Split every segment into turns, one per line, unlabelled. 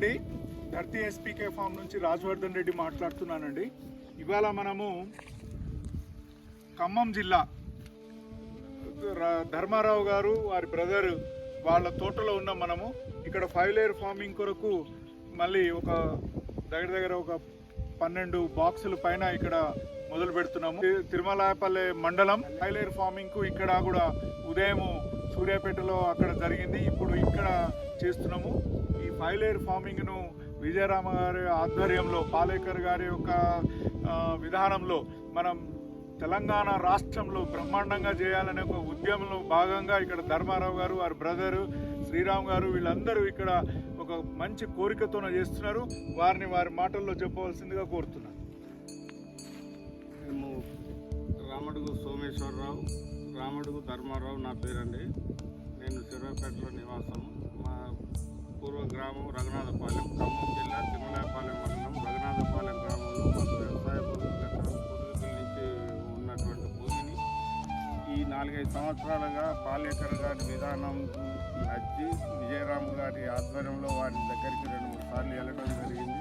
అండి. ధర్తీ SPK farm నుంచి రాజవర్ధన్ రెడ్డి మాట్లాడుతున్నానండి. ఇవాళ మనము ఖమ్మం జిల్లా ధర్మారావు గారు వారి బ్రదర్ వాళ్ళ తోటలో ఉన్నాం మనము. ఇక్కడ ఫైవ్ లేయర్ ఫార్మింగ్ కొరకు మళ్ళీ ఒక దగ్గర దగ్గర ఒక పన్నెండు బాక్సుల పైన ఇక్కడ మొదలు పెడుతున్నాము. తిరుమలాయపల్లె మండలం ఫైవ్ లేయర్ ఫార్మింగ్కు ఇక్కడ కూడా ఉదయం సూర్యాపేటలో అక్కడ జరిగింది. ఇప్పుడు ఇక్కడ చేస్తున్నాము. ఫైలేర్ ఫార్మింగ్ను విజయరామ గారి ఆధ్వర్యంలో పాలేకర్ గారి యొక్క విధానంలో మనం తెలంగాణ రాష్ట్రంలో బ్రహ్మాండంగా చేయాలనే ఒక ఉద్యమంలో భాగంగా ఇక్కడ ధర్మారావు గారు వారి బ్రదరు శ్రీరామ్ గారు వీళ్ళందరూ ఇక్కడ ఒక మంచి కోరికతో చేస్తున్నారు. వారిని వారి మాటల్లో చెప్పవలసిందిగా కోరుతున్నాను.
మేము రామడుగు సోమేశ్వరరావు రామడుగు ధర్మారావు నా పేరండి. నేను సిరవపేటలో నివాసం పూర్వ గ్రామం రఘునాథపాలెం. ఖమ్మం జిల్లా తిరుమలాపాలెం మండలం రఘునాథపాలెం గ్రామంలో మాకు వ్యవసాయ పూర్వీకుల నుంచి ఉన్నటువంటి భూమిని ఈ నాలుగైదు సంవత్సరాలుగా పాలేకర్ గారి విధానం వచ్చి విజయరామ్ గారి ఆధ్వర్యంలో వారి దగ్గరికి రెండు మూడు సార్లు వెళ్ళడం జరిగింది.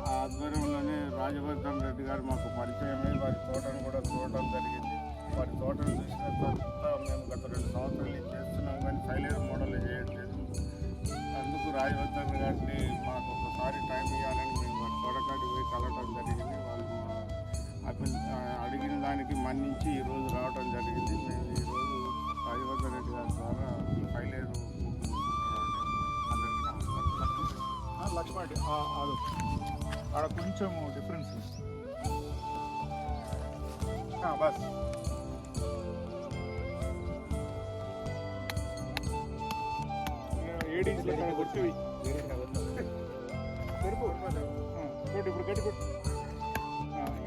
ఆ ఆధ్వర్యంలోనే రాజవర్ధన్ రెడ్డి గారు మాకు పరిచయమై వారి తోటను కూడా చూడటం జరిగింది. వారి తోటను చూసిన తర్వాత మేము గత రెండు సంవత్సరాలు చేస్తున్నాం కానీ ఫైలేరు మోడల్ రాజవర్ధన్ గారిని మాకు ఒకసారి టైం ఇవ్వాలని మేము తోటకాడికి పోయి కలవడం జరిగింది. వాళ్ళు అడిగిన దానికి మన్నించి ఈరోజు రావడం జరిగింది. మేము ఈరోజు రాజవర్ధన్ రెడ్డి గారి ద్వారా ఈ ఫైలేరు
లక్ష్మణ్ అది ఆడ కొంచెం డిఫరెన్స్ బస్. ఏడు ఇంచుల కాడ కొట్టివి సరిపో కొట్టు ఇప్పుడు గట్టి కొట్టు.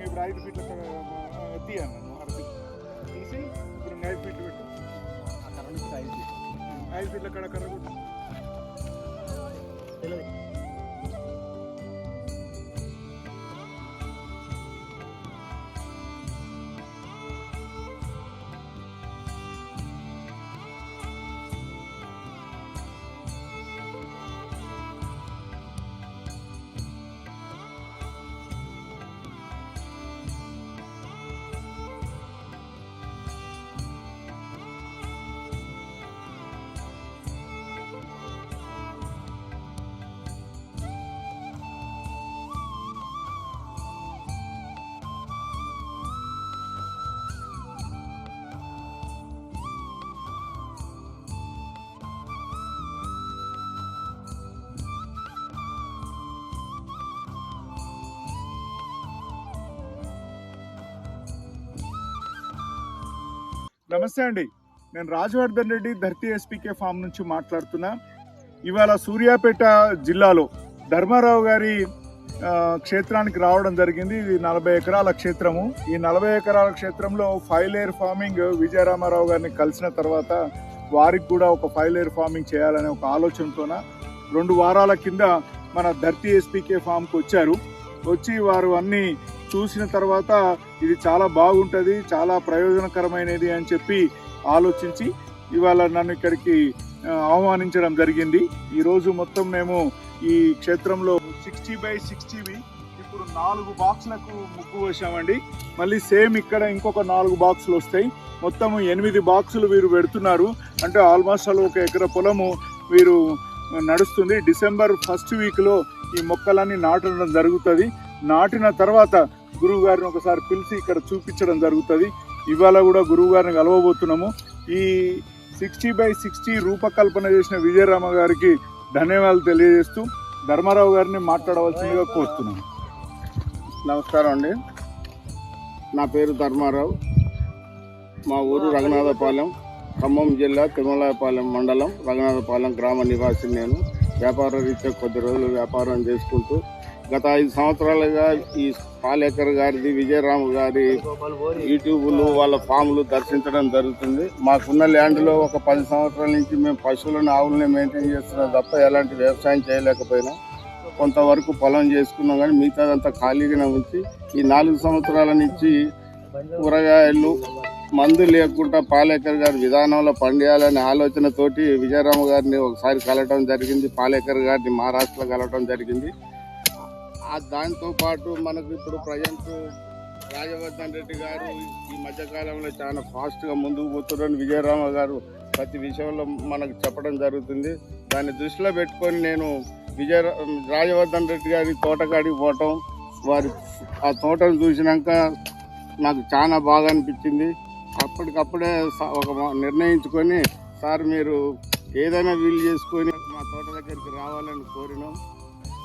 ఇప్పుడు ఐదు ఫీట్ల తీయాలి నన్ను అర ఫీట్ తీసి ఇప్పుడు ఐదు ఫీట్లు పెట్టు. ఐదు ఫీట్ల కాడ కర్ర కొట్టు. నమస్తే అండి. నేను రాజవర్ధన్ రెడ్డి ధర్తీ ఎస్పీకే ఫామ్ నుంచి మాట్లాడుతున్నా. ఇవాళ సూర్యాపేట జిల్లాలో ధర్మారావు గారి క్షేత్రానికి రావడం జరిగింది. ఇది నలభై ఎకరాల క్షేత్రము. ఈ నలభై ఎకరాల క్షేత్రంలో ఫైవ్ లేయర్ ఫార్మింగ్ విజయరామారావు గారిని కలిసిన తర్వాత వారికి కూడా ఒక ఫైవ్ లేయర్ ఫార్మింగ్ చేయాలనే ఒక ఆలోచనతోన రెండు వారాల కింద మన ధర్తీ ఎస్పీకే ఫామ్కి వచ్చారు. వచ్చి వారు అన్నీ చూసిన తర్వాత ఇది చాలా బాగుంటుంది చాలా ప్రయోజనకరమైనది అని చెప్పి ఆలోచించి ఇవాళ నన్ను ఇక్కడికి ఆహ్వానించడం జరిగింది. ఈరోజు మొత్తం మేము ఈ క్షేత్రంలో సిక్స్టీ బై సిక్స్టీవి ఇప్పుడు నాలుగు బాక్సులకు ముగ్గు వేసామండి మళ్ళీ సేమ్ ఇక్కడ ఇంకొక నాలుగు బాక్సులు వస్తాయి. మొత్తం ఎనిమిది బాక్సులు వీరు పెడుతున్నారు. అంటే ఆల్మోస్ట్ అలా ఒక ఎకర పొలము వీరు నడుస్తుంది. డిసెంబర్ ఫస్ట్ వీక్లో ఈ మొక్కలన్నీ నాటడం జరుగుతుంది. నాటిన తర్వాత గురువు గారిని ఒకసారి పిలిచి ఇక్కడ చూపించడం జరుగుతుంది. ఇవాళ కూడా గురువు గారిని కలవబోతున్నాము. ఈ సిక్స్టీ బై సిక్స్టీ రూపకల్పన చేసిన విజయరామ గారికి ధన్యవాదాలు తెలియజేస్తూ ధర్మారావు గారిని మాట్లాడవలసిందిగా కోరుతున్నాను
నమస్కారం అండి. నా పేరు ధర్మారావు. మా ఊరు రఘునాథపాలెం ఖమ్మం జిల్లా తిరుమలాపాలెం మండలం రఘునాథపాలెం గ్రామ నివాసి నేను. వ్యాపార రీత్యా కొద్ది రోజులు వ్యాపారం చేసుకుంటూ గత ఐదు సంవత్సరాలుగా ఈ పాలేకర్ గారిది విజయరామ్ గారి యూట్యూబ్లు వాళ్ళ ఫామ్లు దర్శించడం జరుగుతుంది. మాకున్న ల్యాండ్లో ఒక పది సంవత్సరాల నుంచి మేము పశువులను ఆవులని మెయింటైన్ చేస్తున్నాం తప్ప ఎలాంటి వ్యవసాయం చేయలేకపోయినా. కొంతవరకు పొలం చేసుకున్నాం కానీ మిగతాదంతా ఖాళీగానే ఉంచి ఈ నాలుగు సంవత్సరాల నుంచి కూరగాయలు మందు లేకుండా పాలేకర్ గారి విధానంలో పండియాలనే ఆలోచనతోటి విజయరామ గారిని ఒకసారి కలవటం జరిగింది. పాలేకర్ గారిని మహారాష్ట్రలో కలవటం జరిగింది. దాంతో పాటు మనకు ఇప్పుడు ప్రజెంట్ రాజవర్ధన్ రెడ్డి గారు ఈ మధ్యకాలంలో చాలా ఫాస్ట్గా ముందుకు పోతున్నారని విజయరామ గారు ప్రతి విషయంలో మనకు చెప్పడం జరుగుతుంది. దాన్ని దృష్టిలో పెట్టుకొని నేను విజయ రాజవర్ధన్ రెడ్డి గారి తోటకాడికి పోవటం వారి ఆ తోటను చూసినాక నాకు చాలా బాగా అనిపించింది. అప్పటికప్పుడే స- ఒక నిర్ణయించుకొని సార్ మీరు ఏదైనా వీలు చేసుకొని మా తోట దగ్గరికి రావాలని కోరినాం.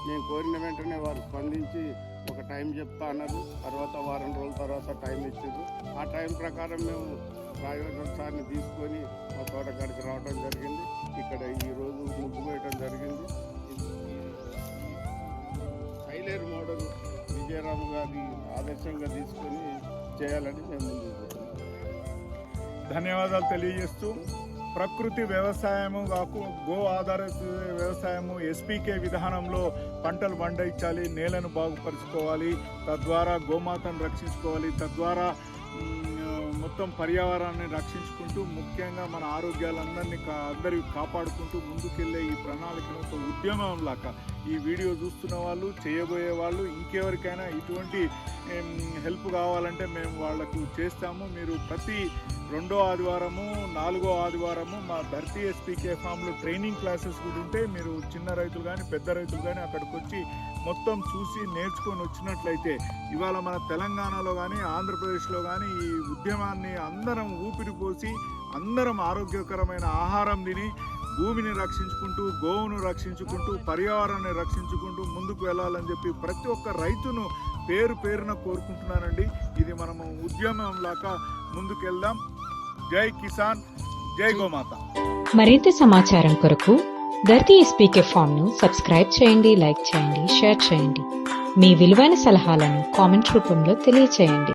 నేను కోరిన వెంటనే వారు స్పందించి ఒక టైం చెప్తా అన్నారు. తర్వాత వారం రోజుల తర్వాత టైం ఇచ్చారు ఆ టైం ప్రకారం మేము రాజవర్ధన్ సార్ని తీసుకొని మా తోట కాడికి రావడం జరిగింది. ఇక్కడ ఈ రోజు ముగ్గు వేయడం జరిగింది. హైలేరు మోడల్ విజయరామ్ గారి ఆదర్శంగా తీసుకొని చేయాలని మేము ముందుకు
ధన్యవాదాలు తెలియజేస్తూ ప్రకృతి వ్యవసాయము కాకు గో ఆధారిత వ్యవసాయము ఎస్పీకే విధానంలో పంటలు పండించాలి నేలను బాగుపరుచుకోవాలి తద్వారా గోమాతను రక్షించుకోవాలి తద్వారా మొత్తం పర్యావరణాన్ని రక్షించుకుంటూ ముఖ్యంగా మన ఆరోగ్యాలందరినీ కా అందరి కాపాడుకుంటూ ముందుకెళ్ళే ఈ ప్రణాళికను ఒక ఉద్యమం లాగా. ఈ వీడియో చూస్తున్న వాళ్ళు చేయబోయే వాళ్ళు ఇంకెవరికైనా ఇటువంటి హెల్ప్ కావాలంటే మేము వాళ్ళకు చేస్తాము. మీరు ప్రతి రెండో ఆదివారము నాలుగో ఆదివారము మా ధర్తీ ఎస్పీకే ఫామ్లో ట్రైనింగ్ క్లాసెస్ కూడా ఉంటే మీరు చిన్న రైతులు కానీ పెద్ద రైతులు కానీ అక్కడికి వచ్చి మొత్తం చూసి నేర్చుకొని వచ్చినట్లయితే ఇవాళ మన తెలంగాణలో కానీ ఆంధ్రప్రదేశ్లో కానీ ఈ ఉద్యమాన్ని అందరం ఊపిరి పోసి అందరం ఆరోగ్యకరమైన ఆహారం తిని భూమిని రక్షించుకుంటూ గోవును రక్షించుకుంటూ పర్యావరణాన్ని రక్షించుకుంటూ ముందుకు వెళ్ళాలని చెప్పి ప్రతి ఒక్క రైతును పేరు పేరున కోరుకుంటున్నానండి. ఇది మనము ఉద్యమం లాగా ముందుకెళ్దాం. జై కిసాన్ జై గోమాత.
మరింత సమాచారం కొరకు ధర్తీ ఎస్పీకే ఫామ్ను సబ్స్క్రైబ్ చేయండి లైక్ చేయండి షేర్ చేయండి. మీ విలువైన సలహాలను కామెంట్ రూపంలో తెలియచేయండి.